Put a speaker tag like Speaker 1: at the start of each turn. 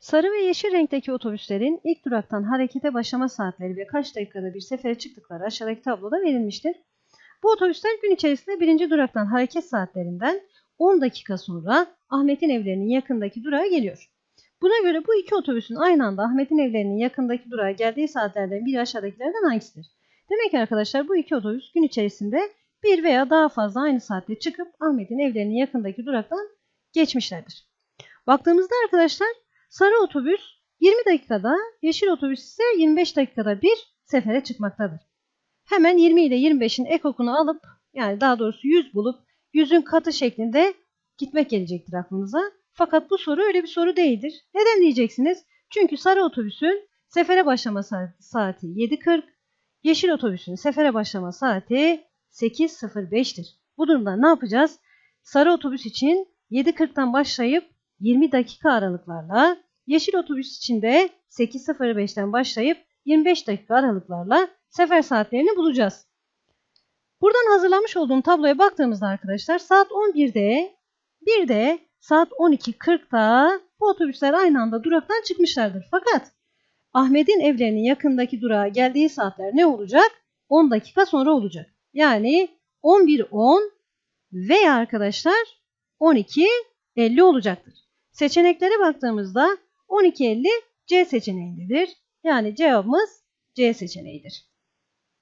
Speaker 1: Sarı ve yeşil renkteki otobüslerin ilk duraktan harekete başlama saatleri ve kaç dakikada bir sefere çıktıkları aşağıdaki tabloda verilmiştir. Bu otobüsler gün içerisinde birinci duraktan hareket saatlerinden 10 dakika sonra Ahmet'in evlerinin yakındaki durağa geliyor. Buna göre bu iki otobüsün aynı anda Ahmet'in evlerinin yakındaki durağa geldiği saatlerden biri aşağıdakilerden hangisidir? Demek ki arkadaşlar bu iki otobüs gün içerisinde bir veya daha fazla aynı saatte çıkıp Ahmet'in evlerinin yakındaki duraktan geçmişlerdir. Baktığımızda arkadaşlar sarı otobüs 20 dakikada, yeşil otobüs ise 25 dakikada bir sefere çıkmaktadır. Hemen 20 ile 25'in ek okunu alıp yani daha doğrusu 100 bulup 100'ün katı şeklinde gitmek gelecektir aklınıza. Fakat bu soru öyle bir soru değildir. Neden diyeceksiniz? Çünkü sarı otobüsün sefere başlama saati 7.40, yeşil otobüsün sefere başlama saati 8.05'tir. Bu durumda ne yapacağız? Sarı otobüs için 7.40'tan başlayıp 20 dakika aralıklarla, yeşil otobüs için de 8.05'ten başlayıp 25 dakika aralıklarla sefer saatlerini bulacağız. Buradan hazırlamış olduğum tabloya baktığımızda arkadaşlar saat 11'de bir de saat 12.40'da bu otobüsler aynı anda duraktan çıkmışlardır. Fakat Ahmet'in evlerinin yakındaki durağa geldiği saatler ne olacak? 10 dakika sonra olacak. Yani 11.10 veya arkadaşlar 12.50 olacaktır. Seçeneklere baktığımızda 12.50 C seçeneğindedir. Yani cevabımız C seçeneğidir.